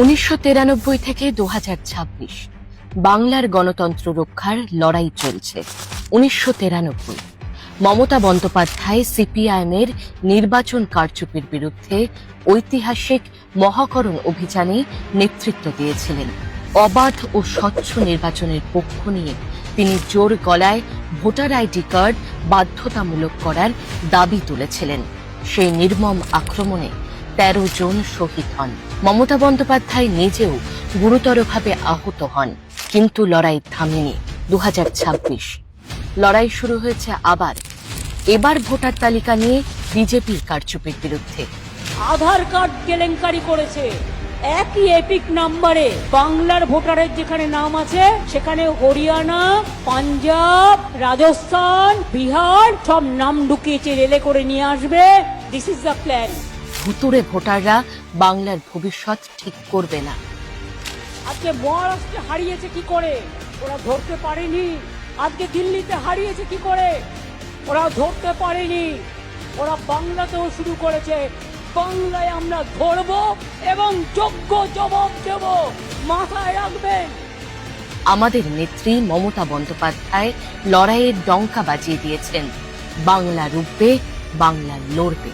উনিশশো তিরানব্বই থেকে দু বাংলার গণতন্ত্র রক্ষার লড়াই চলছে। উনিশশো তিরানব্বই। মমতা বন্দ্যোপাধ্যায় সিপিআইএম এর নির্বাচন কারচুপির বিরুদ্ধে ঐতিহাসিক মহাকরণ অভিযানে নেতৃত্ব দিয়েছিলেন। অবাধ ও স্বচ্ছ নির্বাচনের পক্ষ নিয়ে তিনি জোর গলায় ভোটার আইডি কার্ড বাধ্যতামূলক করার দাবি তুলেছিলেন। সেই নির্মম আক্রমণে তেরো জন শহীদ হন। মমতা বন্দ্যোপাধ্যায় নিজেও গুরুতরভাবে আহত হন, কিন্তু লড়াই থামেনি দু হাজার ছাব্বিশ। লড়াই শুরু হয়েছে আবার। এবার ভোটার তালিকা নিয়ে বিজেপির কারচুপির বিরুদ্ধে। আধার কার্ড কেলেঙ্কারি করেছে। একই এপিক নাম্বারে বাংলার ভোটারের যেখানে নাম আছে, সেখানে হরিয়ানা, পাঞ্জাব, রাজস্থান, বিহার সব নাম ঢুকিয়েছে, রেলে করে নিয়ে আসবে। দিস ইজ দ্য প্ল্যান ভুতুরে ভোটাররা বাংলার ভবিষ্যৎ ঠিক করবে না। আজকে মহারাষ্ট্রে হারিয়েছে কি করে? ওরা ধরতে পারেনি। আজকে দিল্লিতে হারিয়েছে কি করে? ওরা ধরতে পারেনি। ওরা বাংলাতেও শুরু করেছে। বাংলায় আমরা ধরব এবং যোগ্য জবাব দেব। মাথায় রাখবেন। আমাদের নেত্রী মমতা বন্দ্যোপাধ্যায় লড়াইয়ের ডঙ্কা বাজিয়ে দিয়েছেন। বাংলা রুখবে বাংলা লড়বে।